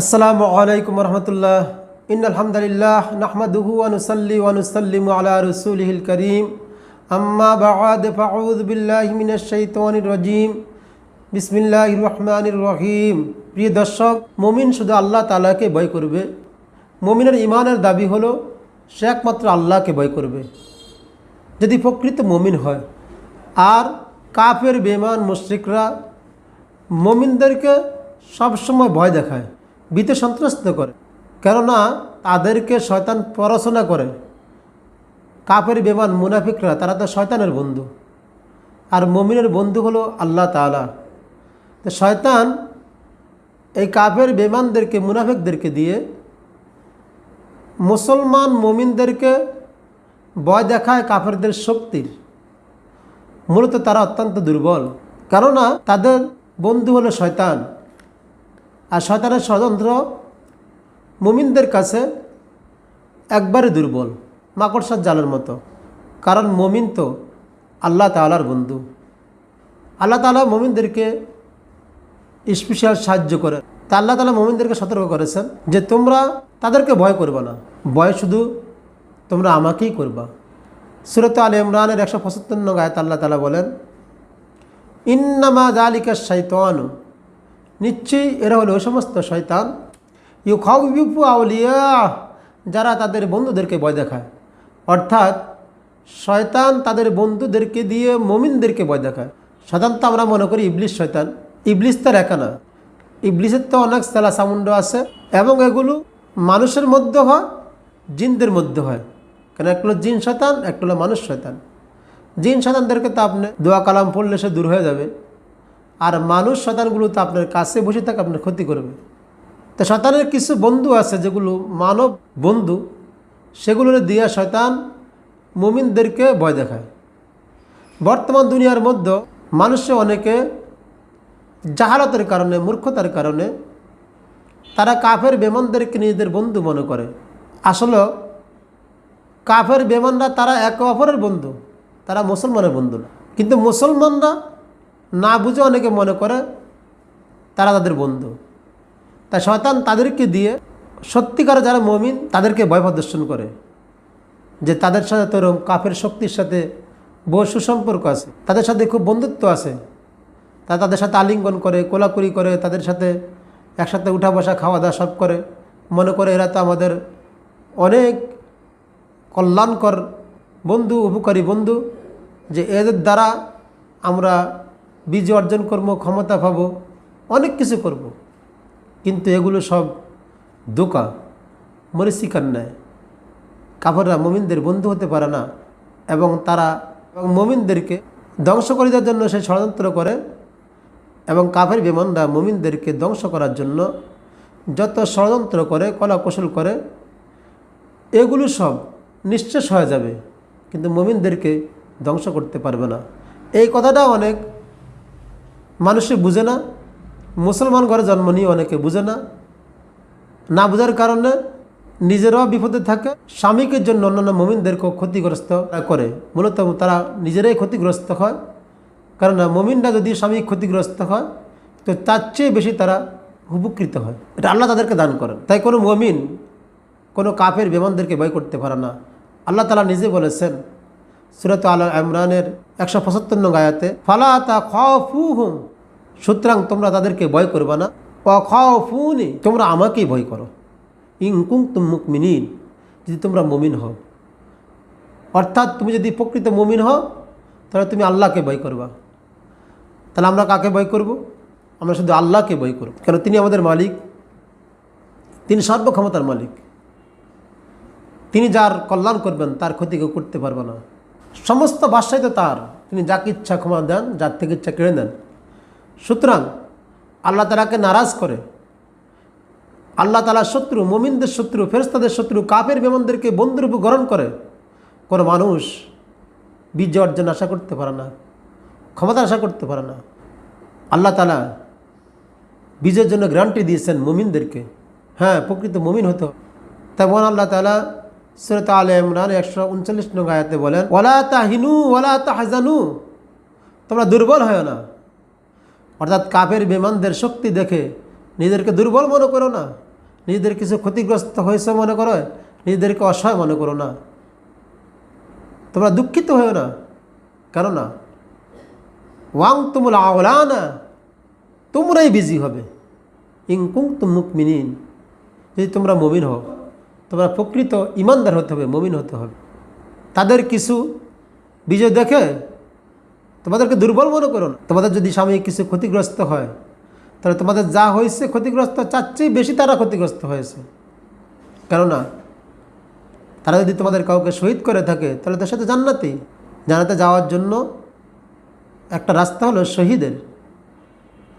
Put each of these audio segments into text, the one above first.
আসসালামু আলাইকুম রহমতুল্লাহ। ইন আলহামদুলিল্লাহ নাহমাদুহু ওয়ানুসাল্লি ওয়ানুসাল্লিমু আলা রসুলিহিল করিম। আম্মা বাদ ফাউদ বিল্লাহি মিনাশ শাইতানির রাজিম। বিসমিল্লাহির রহমানির রহিম। প্রিয় দর্শক, মমিন শুধু আল্লাহ তাআলাকে ভয় করবে, মমিনের ইমানের দাবি হলো সে একমাত্র আল্লাহকে ভয় করবে। যদি প্রকৃত মমিন হয়, আর কাফের বেমান মুশ্রিকরা মমিনদেরকে সবসময় ভয় দেখায় ভীত সন্ত্রস্ত করে। কেননা তাদেরকে শয়তান পড়াশোনা করে। কাফের বেমান মুনাফিকরা, তারা তো শয়তানের বন্ধু। আর মমিনের বন্ধু হলো আল্লাহ তাআলা। তো শয়তান এই কাফের বেমানদেরকে মুনাফিকদেরকে দিয়ে মুসলমান মমিনদেরকে ভয় দেখায় কাফেরদের শক্তির। মূলত তারা অত্যন্ত দুর্বল। কেননা তাদের বন্ধু হলো শয়তান। আর শয়তানের ষড়যন্ত্র মুমিনদের কাছে একবারে দুর্বল, মাকড়সার জালের মতো। কারণ মমিন তো আল্লাহ তালার বন্ধু। আল্লাহ তালা মমিনদেরকে স্পেশাল সাহায্য করে। তা আল্লাহ তালা মমিনদেরকে সতর্ক করেছেন যে তোমরা তাদেরকে ভয় করবে না। ভয় শুধু তোমরা আমাকেই করবা। সুরত আল ইমরানের একশো পঁচাত্তর গায়ত আল্লাহ তালা বলেন, ইন্নামা জালিকা শৈতান নিশ্চয়ই এরা হলো ওই সমস্ত শয়তান। ইউ খাউ ইউপু আউলিয়া, যারা তাদের বন্ধুদেরকে ভয় দেখায়। অর্থাৎ শয়তান তাদের বন্ধুদেরকে দিয়ে মমিনদেরকে ভয় দেখায়। সাধারণত আমরা মনে করি ইবলিশ শয়তান। ইবলিশ তার একা না। ইবলিশের তো অনেক সেলা সামুন্ড আছে এবং এগুলো মানুষের মধ্যে হয়, জিনদের মধ্যে হয়। কেন? একটা হলো জিন শয়তান একটা হলো মানুষ শয়তান। জিন শয়তানদেরকে তো আপনি দোয়া কালাম পড়লে সে দূর হয়ে যাবে। আর মানুষ শতানগুলো তো আপনার কাছে বসে থাকে, আপনার ক্ষতি করবে। তো শতানের কিছু বন্ধু আছে যেগুলো মানব বন্ধু সেগুলোর দিয়া শয়তান মুমিনদেরকে ভয় দেখায়। বর্তমান দুনিয়ার মধ্যে মানুষে অনেকে জাহালতের কারণে, মূর্খতার কারণে তারা কাফের বেমানদেরকে নিজেদের বন্ধু মনে করে। আসলে কাফের বেমানরা তারা একে অপরের বন্ধু, তারা মুসলমানের বন্ধু না। কিন্তু মুসলমানরা না বুঝে অনেকে মনে করে তারা তাদের বন্ধু। তাই শয়তান তাদেরকে দিয়ে সত্যিকার যারা মমিন, তাদেরকে ভয় প্রদর্শন করে যে তাদের সাথে তোর কাফের শক্তির সাথে বহু সুসম্পর্ক আছে, তাদের সাথে খুব বন্ধুত্ব আছে। তা তাদের সাথে আলিঙ্গন করে, কোলাকুলি করে, তাদের সাথে একসাথে উঠা বসা, খাওয়া দাওয়া সব করে। মনে করে এরা তো আমাদের অনেক কল্যাণকর বন্ধু, উপকারী বন্ধু যে এদের দ্বারা আমরা বিজয় অর্জন করব, ক্ষমতা পাবো, অনেক কিছু করব। কিন্তু এগুলো সব দোকা মরিচিকার নেয়। কাপড়রা মমিনদের বন্ধু হতে পারে না এবং তারা মমিনদেরকে ধ্বংস করে দেওয়ার জন্য সে ষড়যন্ত্র করে এবং কাফের বিমানরা মমিনদেরকে ধ্বংস করার জন্য যত ষড়যন্ত্র করে কলা কৌশল করে, এগুলো সব নিঃশেষ হয়ে যাবে। কিন্তু মমিনদেরকে ধ্বংস করতে পারবে না। এই কথাটা অনেক মানুষে বুঝে না, মুসলমান ঘরে জন্ম নিয়ে অনেকে বুঝে না। না বোঝার কারণে নিজেরাও বিপদে থাকে, স্বামীকে জন্য অন্যান্য মমিনদেরকেও ক্ষতিগ্রস্ত করে। মূলত তারা নিজেরাই ক্ষতিগ্রস্ত হয়। কারণ মমিনরা যদি স্বামী ক্ষতিগ্রস্ত হয়, তো তার চেয়ে বেশি তারা উপকৃত হয়। এটা আল্লাহ তাদেরকে দান করেন। তাই কোনো মমিন কোনো কাফের বেমানদেরকে ভয় করতে পারে না। আল্লাহ তালা নিজে বলেছেন সুরত আল ইমরানের একশো পঁচাত্তর নং গায়াতে ফালা তা খু হুম সুতরাং তোমরা তাদেরকে ভয় করবে না। অখুনি তোমরা আমাকেই ভয় করো। ইংকুং তুম মুকমিনিন যদি তোমরা মমিন হও। অর্থাৎ তুমি যদি প্রকৃত মমিন হও, তাহলে তুমি আল্লাহকে ভয় করবা। তাহলে আমরা কাকে ভয় করব? আমরা শুধু আল্লাহকে ভয় করব। কেন? তিনি আমাদের মালিক। তিনি সর্বক্ষমতার মালিক। তিনি যার কল্যাণ করবেন, তার ক্ষতি কেউ করতে পারবে না। সমস্ত বাসায় তো তার। তিনি যাকে ইচ্ছা ক্ষমা দেন, যার থেকে ইচ্ছা কেড়ে নেন। সুতরাং আল্লাহ তালাকে নারাজ করে। আল্লাহ তালার শত্রু, মোমিনদের শত্রু ফেরস্তাদের শত্রু কাপের বেমনদেরকে বন্ধুরূপ গ্রহণ করে। কোনো মানুষ বিজয় অর্জন আশা করতে পারে না, ক্ষমতা আশা করতে পারে না। আল্লাহ তালা বিজয়ের জন্য গ্রান্টি দিয়েছেন মুমিনদেরকে। হ্যাঁ প্রকৃত মুমিন হতো তেমন আল্লাহ তালা সুরত আল ইমরান একশো উনচল্লিশ নং বলেন ওলা তাহিনু ওলা তাহাজানু। তোমরা দুর্বল হয় না। অর্থাৎ কাফের বিমানদের শক্তি দেখে নিজেদেরকে দুর্বল মনে করো না। নিজেদের কিছু ক্ষতিগ্রস্ত হয়েছে মনে করো, নিজেদেরকে অসহায় মনে করো না। তোমরা দুঃখিত হয়েও না। কেন না ওয়াং তুমুল আওলানা, তোমরাই বিজি হবে। ইংকুং তুমুক মিনিন যদি তোমরা মমিন হও তোমরা প্রকৃত ইমানদার হতে হবে, মমিন হতে হবে। তাদের কিছু বিজয় দেখে তোমাদেরকে দুর্বল মনে করো না। তোমাদের যদি সাময়িক কিছু ক্ষতিগ্রস্ত হয়, তাহলে তোমাদের যা হয়েছে ক্ষতিগ্রস্ত চার চেয়ে বেশি তারা ক্ষতিগ্রস্ত হয়েছে। কেননা তারা যদি তোমাদের কাউকে শহীদ করে থাকে, তাহলে তার সাথে জান্নাতেই জানাতে যাওয়ার জন্য একটা রাস্তা হলো শহীদের।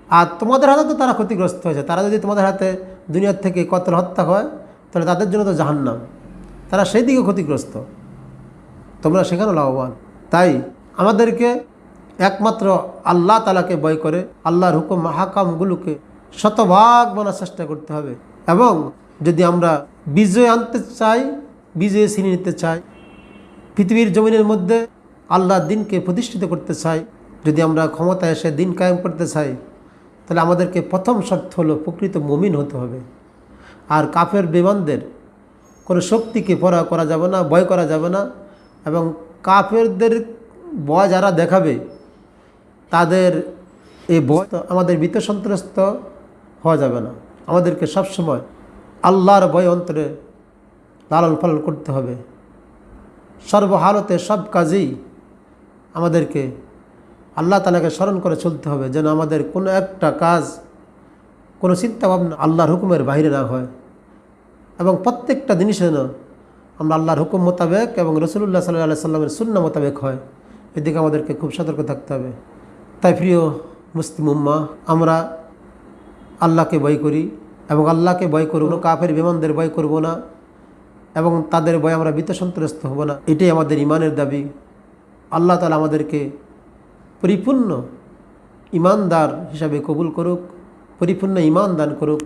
আর তোমাদের হাতে তো তারা ক্ষতিগ্রস্ত হয়েছে। তারা যদি তোমাদের হাতে দুনিয়ার থেকে কতল হত্যা হয় তাহলে তাদের জন্য তো জাহান্নাম। তারা সেই দিকে ক্ষতিগ্রস্ত। তোমরা সেখানে লাভবান। তাই আমাদেরকে একমাত্র আল্লাহ তালাকে বয় করে, আল্লাহর হুকুম হাকামগুলোকে শতভাগ মানার চেষ্টা করতে হবে। এবং যদি আমরা বিজয় আনতে চাই, বিজয় ছিনিয়ে নিতে চাই, পৃথিবীর জমিনের মধ্যে আল্লাহর দিনকে প্রতিষ্ঠিত করতে চাই, যদি আমরা ক্ষমতায় এসে দিন কায়েম করতে চাই, তাহলে আমাদেরকে প্রথম শর্ত হলো প্রকৃত মমিন হতে হবে। আর কাফের বিমানদের কোনো শক্তিকে পরা করা যাবে না, ভয় করা যাবে না এবং কাফেরদের ভয় যারা দেখাবে, তাদের এই তো আমাদের ভীত সন্ত্রস্ত হওয়া যাবে না। আমাদেরকে সবসময় আল্লাহর ভয় অন্তরে লালন পালন করতে হবে। সর্বহালতে সব কাজেই আমাদেরকে আল্লাহ তালাকে স্মরণ করে চলতে হবে যেন আমাদের কোনো একটা কাজ কোনো চিন্তা ভাবনা আল্লাহর হুকুমের বাইরে না হয়। এবং প্রত্যেকটা জিনিস যেন আমরা আল্লাহর হুকুম মোতাবেক এবং রসুল্লাহ সাল্লাহ সাল্লামের শূন্য মোতাবেক হয়। এদিকে আমাদেরকে খুব সতর্ক থাকতে হবে। তাই প্রিয় মুসলিম উম্মা আমরা আল্লাহকে ভয় করি এবং আল্লাহকে ভয় করব না, কাফের বিমানদের ভয় করব না এবং তাদের ভয় আমরা ভীত সন্ত্রস্ত হব না। এটাই আমাদের ইমানের দাবি। আল্লাহ তালা আমাদেরকে পরিপূর্ণ ইমানদার হিসাবে কবুল করুক। পরিপূর্ণ ইমান দান করুক।